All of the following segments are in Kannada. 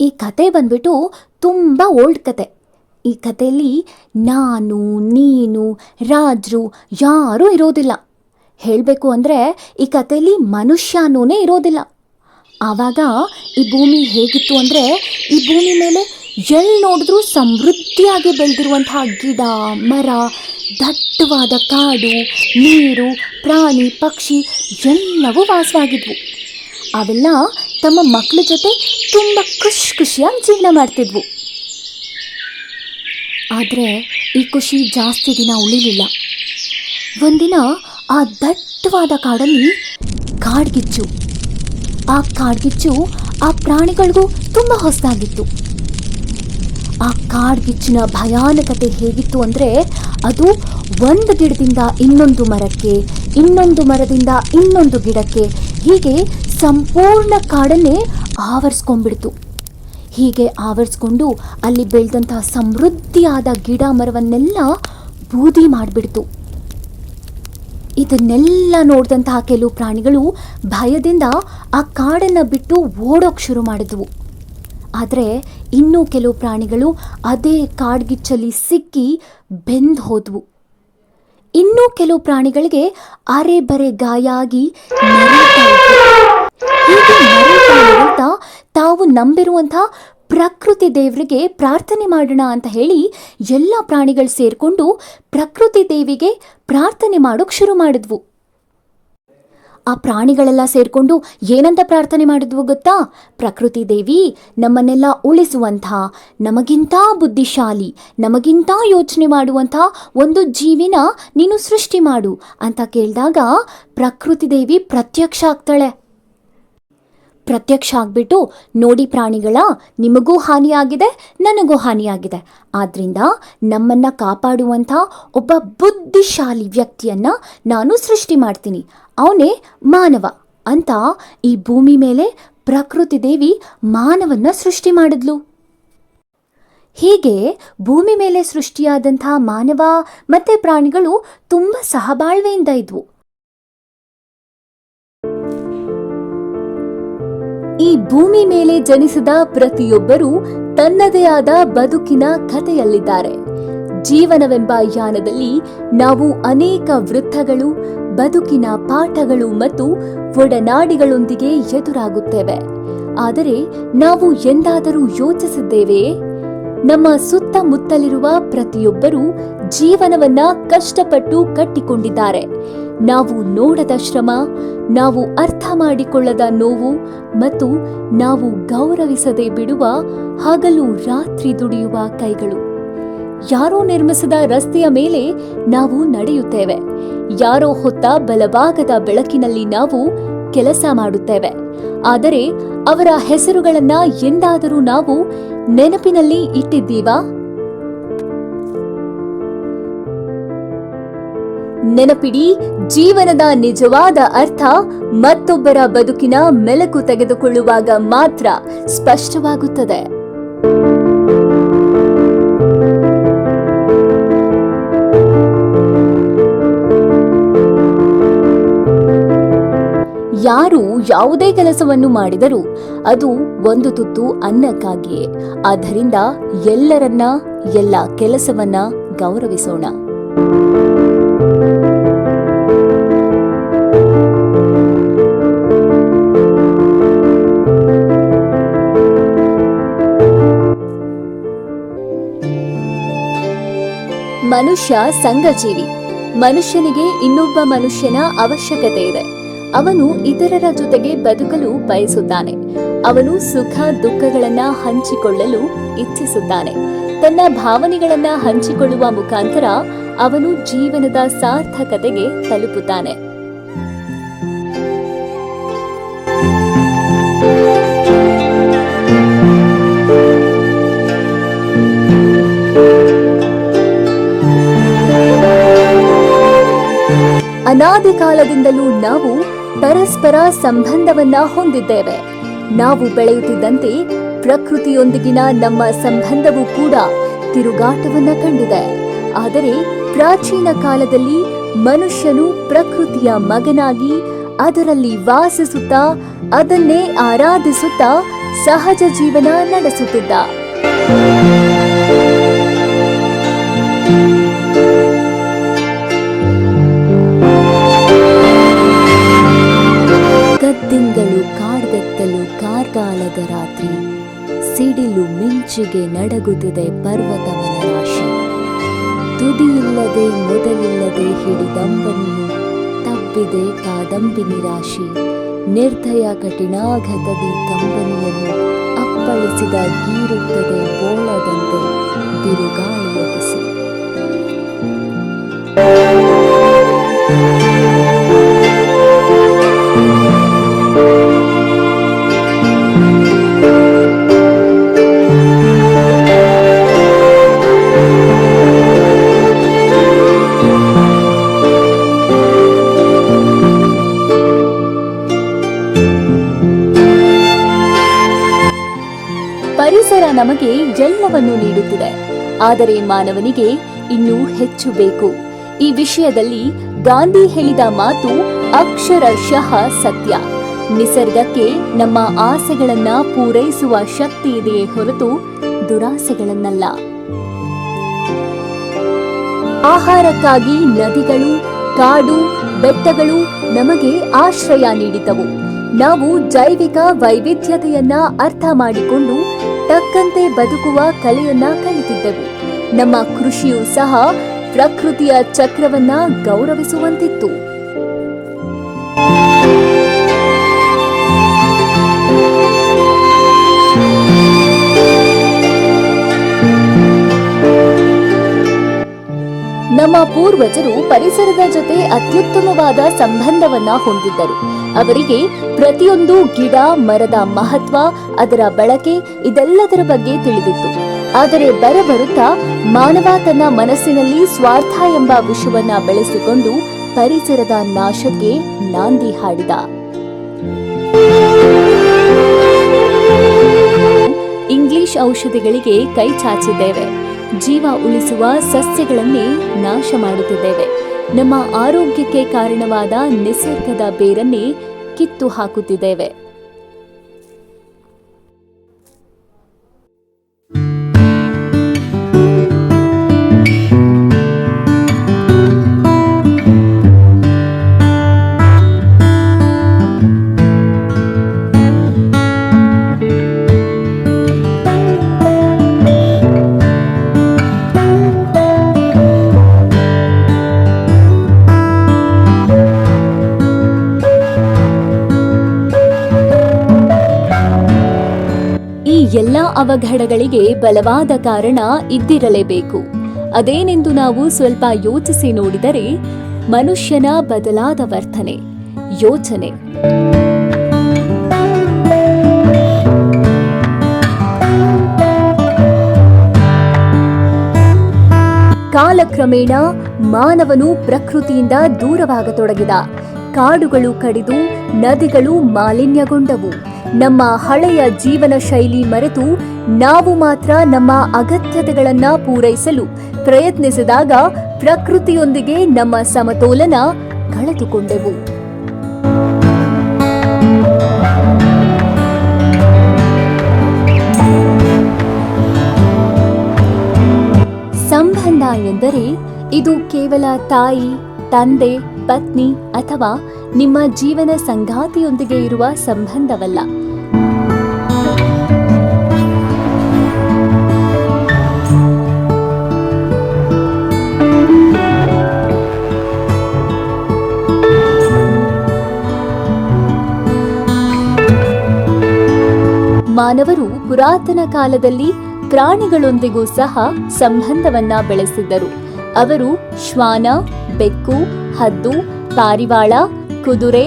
ಈ ಕತೆ ಬಂದ್ಬಿಟ್ಟು ತುಂಬ ಓಲ್ಡ್ ಕತೆ. ಈ ಕಥೆಯಲ್ಲಿ ನಾನು, ನೀನು, ರಾಜರು ಯಾರೂ ಇರೋದಿಲ್ಲ. ಹೇಳಬೇಕು ಅಂದರೆ ಈ ಕಥೆಯಲ್ಲಿ ಮನುಷ್ಯನೂ ಇರೋದಿಲ್ಲ. ಆವಾಗ ಈ ಭೂಮಿ ಹೇಗಿತ್ತು ಅಂದರೆ ಈ ಭೂಮಿ ಮೇಲೆ ಎಲ್ಲಿ ನೋಡಿದ್ರೂ ಸಮೃದ್ಧಿಯಾಗಿ ಬೆಳೆದಿರುವಂತಹ ಗಿಡ, ಮರ, ದಟ್ಟವಾದ ಕಾಡು, ನೀರು, ಪ್ರಾಣಿ, ಪಕ್ಷಿ ಎಲ್ಲವೂ ವಾಸವಾಗಿದ್ವು. ಅವೆಲ್ಲ ತಮ್ಮ ಮಕ್ಕಳ ಜೊತೆ ತುಂಬ ಖುಷಿ ಖುಷಿಯಾಗಿ ಜೀವನ ಮಾಡ್ತಿದ್ವು. ಆದರೆ ಈ ಖುಷಿ ಜಾಸ್ತಿ ದಿನ ಉಳಿಲಿಲ್ಲ. ಒಂದಿನ ಆ ದಟ್ಟವಾದ ಕಾಡಲ್ಲಿ ಕಾಡ್ಗಿಚ್ಚು ಆ ಕಾಡ್ಗಿಚ್ಚು ಆ ಪ್ರಾಣಿಗಳಿಗೂ ತುಂಬ ಹೊಸದಾಗಿತ್ತು. ಆ ಕಾಡ್ಗಿಚ್ಚಿನ ಭಯಾನಕತೆ ಹೇಗಿತ್ತು ಅಂದರೆ ಅದು ಒಂದು ಗಿಡದಿಂದ ಇನ್ನೊಂದು ಮರಕ್ಕೆ, ಇನ್ನೊಂದು ಮರದಿಂದ ಇನ್ನೊಂದು ಗಿಡಕ್ಕೆ ಹೀಗೆ ಸಂಪೂರ್ಣ ಕಾಡನ್ನೇ ಆವರಿಸ್ಕೊಂಡ್ಬಿಡ್ತು. ಹೀಗೆ ಆವರಿಸ್ಕೊಂಡು ಅಲ್ಲಿ ಬೆಳೆದಂತಹ ಸಮೃದ್ಧಿಯಾದ ಗಿಡ ಮರವನ್ನೆಲ್ಲ ಬೂದಿ ಮಾಡಿಬಿಡ್ತು. ಇದನ್ನೆಲ್ಲ ನೋಡಿದಂತಹ ಕೆಲವು ಪ್ರಾಣಿಗಳು ಭಯದಿಂದ ಆ ಕಾಡನ್ನು ಬಿಟ್ಟು ಓಡೋಕೆ ಶುರು ಮಾಡಿದ್ವು. ಆದರೆ ಇನ್ನೂ ಕೆಲವು ಪ್ರಾಣಿಗಳು ಅದೇ ಕಾಡ್ಗಿಚ್ಚಲ್ಲಿ ಸಿಕ್ಕಿ ಬೆಂದು ಹೋದ್ವು. ಇನ್ನೂ ಕೆಲವು ಪ್ರಾಣಿಗಳಿಗೆ ಅರೆ ಬರೆ ಗಾಯ ಆಗಿ. ಹೀಗೆ ನರಳ್ತಾ ತಾವು ನಂಬಿರುವಂಥ ಪ್ರಕೃತಿ ದೇವರಿಗೆ ಪ್ರಾರ್ಥನೆ ಮಾಡೋಣ ಅಂತ ಹೇಳಿ ಎಲ್ಲ ಪ್ರಾಣಿಗಳು ಸೇರಿಕೊಂಡು ಪ್ರಕೃತಿ ದೇವಿಗೆ ಪ್ರಾರ್ಥನೆ ಮಾಡೋಕ್ ಶುರು ಮಾಡಿದ್ವು. ಆ ಪ್ರಾಣಿಗಳೆಲ್ಲ ಸೇರಿಕೊಂಡು ಏನಂತ ಪ್ರಾರ್ಥನೆ ಮಾಡಿದ್ವು ಗೊತ್ತಾ? ಪ್ರಕೃತಿ ದೇವಿ ನಮ್ಮನ್ನೆಲ್ಲ ಉಳಿಸುವಂಥ, ನಮಗಿಂತ ಬುದ್ಧಿಶಾಲಿ, ನಮಗಿಂತ ಯೋಚನೆ ಮಾಡುವಂಥ ಒಂದು ಜೀವಿನ ನೀನು ಸೃಷ್ಟಿ ಮಾಡು ಅಂತ ಕೇಳಿದಾಗ ಪ್ರಕೃತಿ ದೇವಿ ಪ್ರತ್ಯಕ್ಷ ಆಗ್ತಾಳೆ. ಪ್ರತ್ಯಕ್ಷ ಆಗ್ಬಿಟ್ಟು ನೋಡಿ ಪ್ರಾಣಿಗಳ, ನಿಮಗೂ ಹಾನಿಯಾಗಿದೆ, ನನಗೂ ಹಾನಿಯಾಗಿದೆ. ಆದ್ರಿಂದ ನಮ್ಮನ್ನ ಕಾಪಾಡುವಂಥ ಒಬ್ಬ ಬುದ್ಧಿಶಾಲಿ ವ್ಯಕ್ತಿಯನ್ನ ನಾನು ಸೃಷ್ಟಿ ಮಾಡ್ತೀನಿ. ಅವನೇ ಮಾನವ ಅಂತ ಈ ಭೂಮಿ ಮೇಲೆ ಪ್ರಕೃತಿ ದೇವಿ ಮಾನವನ್ನ ಸೃಷ್ಟಿ ಮಾಡಿದ್ಲು. ಹೀಗೆ ಭೂಮಿ ಮೇಲೆ ಸೃಷ್ಟಿಯಾದಂಥ ಮಾನವ ಮತ್ತೆ ಪ್ರಾಣಿಗಳು ತುಂಬ ಸಹಬಾಳ್ವೆಯಿಂದ ಇದ್ವು. ಈ ಭೂಮಿ ಮೇಲೆ ಜನಿಸಿದ ಪ್ರತಿಯೊಬ್ಬರೂ ತನ್ನದೇ ಆದ ಬದುಕಿನ ಕಥೆಯಲ್ಲಿದ್ದಾರೆ. ಜೀವನವೆಂಬ ಯಾನದಲ್ಲಿ ನಾವು ಅನೇಕ ವೃತ್ತಗಳು, ಬದುಕಿನ ಪಾಠಗಳು ಮತ್ತು ಒಡನಾಡಿಗಳೊಂದಿಗೆ ಎದುರಾಗುತ್ತೇವೆ. ಆದರೆ ನಾವು ಎಂದಾದರೂ ಯೋಚಿಸಿದ್ದೇವೆಯೇ? ನಮ್ಮ ಸುತ್ತಮುತ್ತಲಿರುವ ಪ್ರತಿಯೊಬ್ಬರೂ ಜೀವನವನ್ನ ಕಷ್ಟಪಟ್ಟು ಕಟ್ಟಿಕೊಂಡಿದ್ದಾರೆ. ನಾವು ನೋಡದ ಶ್ರಮ, ನಾವು ಅರ್ಥ ಮಾಡಿಕೊಳ್ಳದ ನೋವು ಮತ್ತು ನಾವು ಗೌರವಿಸದೆ ಬಿಡುವ ಹಗಲು ರಾತ್ರಿ ದುಡಿಯುವ ಕೈಗಳು. ಯಾರೋ ನಿರ್ಮಿಸಿದ ರಸ್ತೆಯ ಮೇಲೆ ನಾವು ನಡೆಯುತ್ತೇವೆ. ಯಾರೋ ಹೊತ್ತ ಬಲಭಾಗದ ಬೆಳಕಿನಲ್ಲಿ ನಾವು ಕೆಲಸ ಮಾಡುತ್ತೇವೆ. ಆದರೆ ಅವರ ಹೆಸರುಗಳನ್ನ ಎಂದಾದರೂ ನಾವು ನೆನಪಿನಲ್ಲಿ ಇಟ್ಟಿದ್ದೀವಾ? ನೆನಪಿಡಿ, ಜೀವನದ ನಿಜವಾದ ಅರ್ಥ ಮತ್ತೊಬ್ಬರ ಬದುಕಿನ ಮೆಲುಕು ತೆಗೆದುಕೊಳ್ಳುವಾಗ ಮಾತ್ರ ಸ್ಪಷ್ಟವಾಗುತ್ತದೆ. ಯಾರು ಯಾವುದೇ ಕೆಲಸವನ್ನು ಮಾಡಿದರೂ ಅದು ಒಂದು ತುತ್ತು ಅನ್ನಕ್ಕಾಗಿಯೇ. ಆದ್ದರಿಂದ ಎಲ್ಲರನ್ನ, ಎಲ್ಲ ಕೆಲಸವನ್ನ ಗೌರವಿಸೋಣ. ಮನುಷ್ಯ ಸಂಘಜೀವಿ. ಮನುಷ್ಯನಿಗೆ ಇನ್ನೊಬ್ಬ ಮನುಷ್ಯನ ಅವಶ್ಯಕತೆ ಇದೆ. ಅವನು ಇತರರ ಜೊತೆಗೆ ಬದುಕಲು ಬಯಸುತ್ತಾನೆ. ಅವನು ಸುಖ ದುಃಖಗಳನ್ನ ಹಂಚಿಕೊಳ್ಳಲು ಇಚ್ಛಿಸುತ್ತಾನೆ. ತನ್ನ ಭಾವನೆಗಳನ್ನ ಹಂಚಿಕೊಳ್ಳುವ ಮುಖಾಂತರ ಅವನು ಜೀವನದ ಸಾರ್ಥಕತೆಗೆ ತಲುಪುತ್ತಾನೆ. ಅನಾದಿ ಕಾಲದಿಂದಲೂ ನಾವು ಪರಸ್ಪರ ಸಂಬಂಧವನ್ನ ಹೊಂದಿದ್ದೇವೆ. ನಾವು ಬೆಳೆಯುತ್ತಿದ್ದಂತೆ ಪ್ರಕೃತಿಯೊಂದಿಗಿನ ನಮ್ಮ ಸಂಬಂಧವೂ ಕೂಡ ತಿರುಗಾಟವನ್ನ ಕಂಡಿದೆ. ಆದರೆ ಪ್ರಾಚೀನ ಕಾಲದಲ್ಲಿ ಮನುಷ್ಯನು ಪ್ರಕೃತಿಯ ಮಗನಾಗಿ ಅದರಲ್ಲಿ ವಾಸಿಸುತ್ತಾ ಅದನ್ನೇ ಆರಾಧಿಸುತ್ತಾ ಸಹಜ ಜೀವನ ನಡೆಸುತ್ತಿದ್ದ. ಕಾರ್ಗಾಲದ ರಾತ್ರಿ ಸಿಡಿಲು ಮಿಂಚಿಗೆ ನಡಗುತ್ತಿದೆ ಪರ್ವತವನ ರಾಶಿ. ತುದಿಯಿಲ್ಲದೆ ಮೊದಲಿಲ್ಲದೆ ಹಿಡಿದಂಬನಿಯು ತಪ್ಪಿದೆ ಕಾದಂಬಿನಿ ರಾಶಿ. ನಿರ್ಧಯ ಕಠಿಣಾಘತದಿ ಕಂಬನಿಯನ್ನು ಅಪ್ಪಳಿಸಿದ ಗೀರುತ್ತದೆ ಬೋಳದಂತೆ ಬಿರುಗಾಳಿಯ ನಮಗೆ ಎಲ್ಲವನ್ನು ನೀಡುತ್ತಿದೆ. ಆದರೆ ಮಾನವನಿಗೆ ಇನ್ನೂ ಹೆಚ್ಚು ಬೇಕು. ಈ ವಿಷಯದಲ್ಲಿ ಗಾಂಧಿ ಹೇಳಿದ ಮಾತು ಅಕ್ಷರಶಃ ಸತ್ಯ. ನಿಸರ್ಗಕ್ಕೆ ನಮ್ಮ ಆಸೆಗಳನ್ನ ಪೂರೈಸುವ ಶಕ್ತಿ ಇದೆಯೇ ಹೊರತು ದುರಾಸೆಗಳನ್ನಲ್ಲ. ಆಹಾರಕ್ಕಾಗಿ ನದಿಗಳು, ಕಾಡು, ಬೆಟ್ಟಗಳು ನಮಗೆ ಆಶ್ರಯ ನೀಡಿದವು ನಾವು ಜೈವಿಕ ವೈವಿಧ್ಯತೆಯನ್ನ ಅರ್ಥ ಮಾಡಿಕೊಂಡು ತಕ್ಕಂತೆ ಬದುಕುವ ಕಲೆಯನ್ನ ಕಲಿತಿದ್ದೆವು. ನಮ್ಮ ಕೃಷಿಯೂ ಸಹ ಪ್ರಕೃತಿಯ ಚಕ್ರವನ್ನ ಗೌರವಿಸುವಂತಿತ್ತು. ನಮ್ಮ ಪೂರ್ವಜರು ಪರಿಸರದ ಜೊತೆ ಅತ್ಯುತ್ತಮವಾದ ಸಂಬಂಧವನ್ನ ಹೊಂದಿದ್ದರು. ಅವರಿಗೆ ಪ್ರತಿಯೊಂದು ಗಿಡ, ಮರದ ಮಹತ್ವ, ಅದರ ಬಳಕೆ ಇದೆಲ್ಲದರ ಬಗ್ಗೆ ತಿಳಿದಿತ್ತು. ಆದರೆ ಬರಬರುತ್ತಾ ಮಾನವ ತನ್ನ ಮನಸ್ಸಿನಲ್ಲಿ ಸ್ವಾರ್ಥ ಎಂಬ ವಿಷವನ್ನ ಬೆಳೆಸಿಕೊಂಡು ಪರಿಸರದ ನಾಶಕ್ಕೆ ನಾಂದಿ ಹಾಡಿದ. ಇಂಗ್ಲಿಷ್ ಔಷಧಿಗಳಿಗೆ ಕೈ ಚಾಚಿದ್ದೇವೆ. ಜೀವ ಉಳಿಸುವ ಸಸ್ಯಗಳನ್ನೇ ನಾಶ ಮಾಡುತ್ತಿದ್ದೇವೆ. ನಮ್ಮ ಆರೋಗ್ಯಕ್ಕೆ ಕಾರಣವಾದ ನಿಸರ್ಗದ ಬೇರನ್ನೇ ಕಿತ್ತು ಹಾಕುತ್ತಿದ್ದೇವೆ. ಎಲ್ಲಾ ಅವಘಡಗಳಿಗೆ ಬಲವಾದ ಕಾರಣ ಇದ್ದಿರಲೇಬೇಕು. ಅದೇನೆಂದು ನಾವು ಸ್ವಲ್ಪ ಯೋಚಿಸಿ ನೋಡಿದರೆ, ಮನುಷ್ಯನ ಬದಲಾದ ವರ್ತನೆ, ಯೋಚನೆ. ಕಾಲಕ್ರಮೇಣ ಮಾನವನು ಪ್ರಕೃತಿಯಿಂದ ದೂರವಾಗತೊಡಗಿದ. ಕಾಡುಗಳು ಕಡಿದು ನದಿಗಳು ಮಾಲಿನ್ಯಗೊಂಡವು. ನಮ್ಮ ಹಳೆಯ ಜೀವನ ಶೈಲಿ ಮರೆತು ನಾವು ಮಾತ್ರ ನಮ್ಮ ಅಗತ್ಯತೆಗಳನ್ನ ಪೂರೈಸಲು ಪ್ರಯತ್ನಿಸಿದಾಗ ಪ್ರಕೃತಿಯೊಂದಿಗೆ ನಮ್ಮ ಸಮತೋಲನ ಕಳೆದುಕೊಂಡೆವು. ಸಂಬಂಧ ಎಂದರೆ ಇದು ಕೇವಲ ತಾಯಿ, ತಂದೆ, ಪತ್ನಿ ಅಥವಾ ನಿಮ್ಮ ಜೀವನ ಸಂಗಾತಿಯೊಂದಿಗೆ ಇರುವ ಸಂಬಂಧವಲ್ಲ. ಮಾನವರು ಪುರಾತನ ಕಾಲದಲ್ಲಿ ಪ್ರಾಣಿಗಳೊಂದಿಗೂ ಸಹ ಸಂಬಂಧವನ್ನ ಬೆಳೆಸಿದ್ದರು. ಅವರು ಶ್ವಾನ, ಬೆಕ್ಕು, ಹದ್ದು, ಪಾರಿವಾಳ ಕುದುರೆ,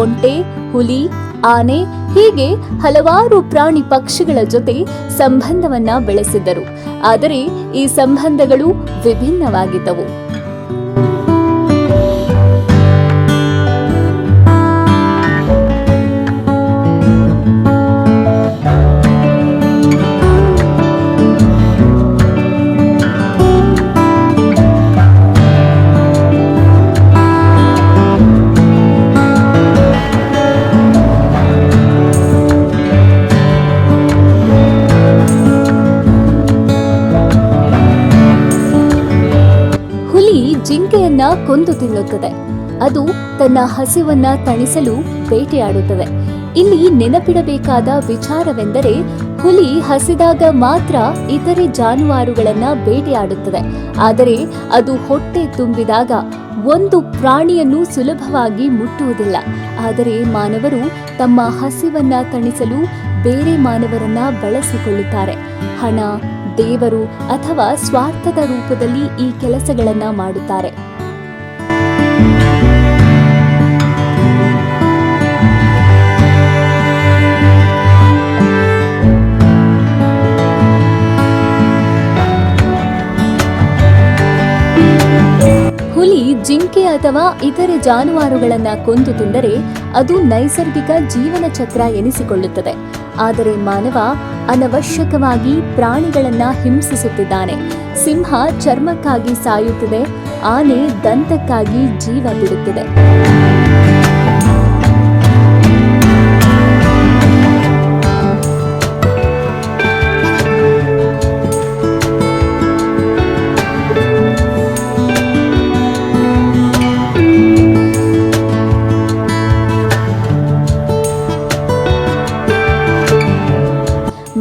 ಒಂಟೆ, ಹುಲಿ, ಆನೆ ಹೀಗೆ ಹಲವಾರು ಪ್ರಾಣಿ ಪಕ್ಷಿಗಳ ಜೊತೆ ಸಂಬಂಧವನ್ನ ಬೆಳೆಸಿದ್ದರು ಆದರೆ ಈ ಸಂಬಂಧಗಳು ವಿಭಿನ್ನವಾಗಿದ್ದವು. ಪ್ರಾಣಿಗಳನ್ನ ಕೊಂದು ತಿನ್ನುತ್ತದೆ. ಅದು ತನ್ನ ಹಸಿವನ್ನ ತಣಿಸಲು ಬೇಟೆಯಾಡುತ್ತದೆ. ಇಲ್ಲಿ ನೆನಪಿಡಬೇಕಾದ ವಿಚಾರವೆಂದರೆ ಹುಲಿ ಹಸಿದಾಗ ಮಾತ್ರ ಇತರೆ ಜಾನುವಾರುಗಳನ್ನ ಬೇಟೆಯಾಡುತ್ತದೆ. ಆದರೆ ಅದು ಹೊಟ್ಟೆ ತುಂಬಿದಾಗ ಒಂದು ಪ್ರಾಣಿಯನ್ನು ಸುಲಭವಾಗಿ ಮುಟ್ಟುವುದಿಲ್ಲ. ಆದರೆ ಮಾನವರು ತಮ್ಮ ಹಸಿವನ್ನ ತಣಿಸಲು ಬೇರೆ ಮಾನವರನ್ನ ಬಳಸಿಕೊಳ್ಳುತ್ತಾರೆ. ಹಣ, ದೇವರು ಅಥವಾ ಸ್ವಾರ್ಥದ ರೂಪದಲ್ಲಿ ಈ ಕೆಲಸಗಳನ್ನ ಮಾಡುತ್ತಾರೆ. ಜಿಂಕೆ ಅಥವಾ ಇತರೆ ಜಾನುವಾರುಗಳನ್ನ ಕೊಂದು ತಿಂದರೆ ಅದು ನೈಸರ್ಗಿಕ ಜೀವನ ಚಕ್ರ ಎನಿಸಿಕೊಳ್ಳುತ್ತದೆ. ಆದರೆ ಮಾನವ ಅನವಶ್ಯಕವಾಗಿ ಪ್ರಾಣಿಗಳನ್ನ ಹಿಂಸಿಸುತ್ತಿದ್ದಾನೆ. ಸಿಂಹ ಚರ್ಮಕ್ಕಾಗಿ ಸಾಯುತ್ತಿದೆ, ಆನೆ ದಂತಕ್ಕಾಗಿ ಜೀವ ಬಿಡುತ್ತಿದೆ.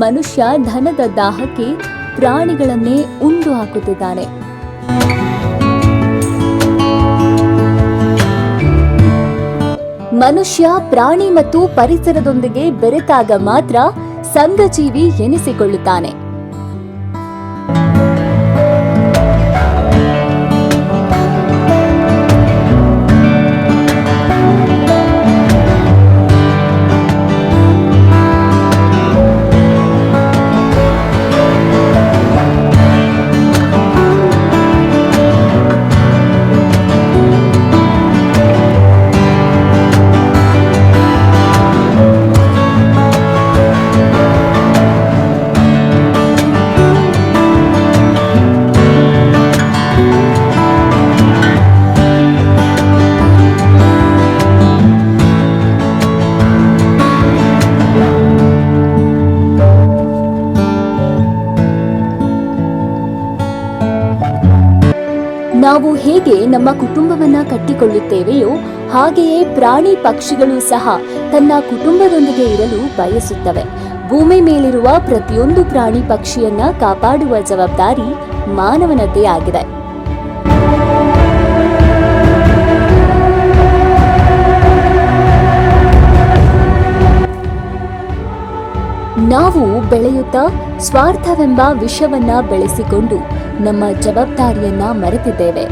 ಮನುಷ್ಯ ಧನದ ದಾಹಕ್ಕೆ ಪ್ರಾಣಿಗಳನ್ನೇ ಉಂಡು ಹಾಕುತ್ತಿದ್ದಾನೆ. ಮನುಷ್ಯ ಪ್ರಾಣಿ ಮತ್ತು ಪರಿಸರದೊಂದಿಗೆ ಬೆರೆತಾಗ ಮಾತ್ರ ಸಂಘಜೀವಿ ಎನಿಸಿಕೊಳ್ಳುತ್ತಾನೆ. ನಾವು ಹೇಗೆ ನಮ್ಮ ಕುಟುಂಬವನ್ನ ಕಟ್ಟಿಕೊಳ್ಳುತ್ತೇವೆಯೋ ಹಾಗೆಯೇ ಪ್ರಾಣಿ ಪಕ್ಷಿಗಳು ಸಹ ತನ್ನ ಕುಟುಂಬದೊಂದಿಗೆ ಇರಲು ಬಯಸುತ್ತವೆ. ಭೂಮಿ ಮೇಲಿರುವ ಪ್ರತಿಯೊಂದು ಪ್ರಾಣಿ ಪಕ್ಷಿಯನ್ನ ಕಾಪಾಡುವ ಜವಾಬ್ದಾರಿ ಮಾನವನದ್ದೇ ಆಗಿದೆ. ನಾವು ಬೆಳೆಯುತ್ತಾ ಸ್ವಾರ್ಥವೆಂಬ ವಿಷವನ್ನ ಬೆಳೆಸಿಕೊಂಡು ನಮ್ಮ ಜವಾಬ್ದಾರಿಯನ್ನ ಮರೆತಿದ್ದೇವೆ.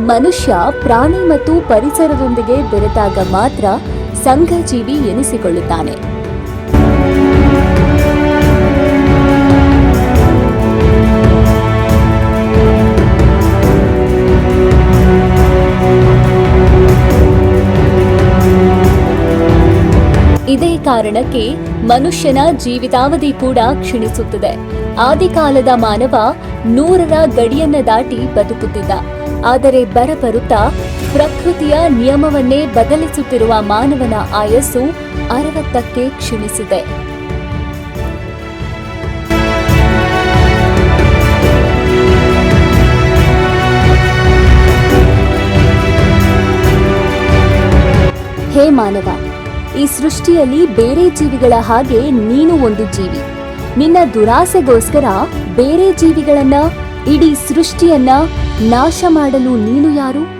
ಮನುಷ್ಯ ಪ್ರಾಣಿ ಮತ್ತು ಪರಿಸರದೊಂದಿಗೆ ಬೆರೆತಾಗ ಮಾತ್ರ ಸಂಘಜೀವಿ ಎನಿಸಿಕೊಳ್ಳುತ್ತಾನೆ. ಇದೇ ಕಾರಣಕ್ಕೆ ಮನುಷ್ಯನ ಜೀವಿತಾವಧಿ ಕೂಡ ಕ್ಷೀಣಿಸುತ್ತದೆ. ಆದಿಕಾಲದ ಮಾನವ ನೂರರ ಗಡಿಯನ್ನ ದಾಟಿ ಬದುಕುತ್ತಿದ್ದ. ಆದರೆ ಬರಬರುತ್ತಾ ಪ್ರಕೃತಿಯ ನಿಯಮವನ್ನೇ ಬದಲಿಸುತ್ತಿರುವ ಮಾನವನ ಆಯಸ್ಸು ಅರವತ್ತಕ್ಕೆ ಕ್ಷೀಣಿಸಿದೆ. ಹೇ ಮಾನವ ಈ ಸೃಷ್ಟಿಯಲ್ಲಿ ಬೇರೆ ಜೀವಿಗಳ ಹಾಗೆ ನೀನು ಒಂದು ಜೀವಿ. ನಿನ್ನ ದುರಾಸೆಗೋಸ್ಕರ ಬೇರೆ ಜೀವಿಗಳನ್ನ, ಇಡೀ ಸೃಷ್ಟಿಯನ್ನ ನಾಶ ಮಾಡಲು ನೀನು ಯಾರು?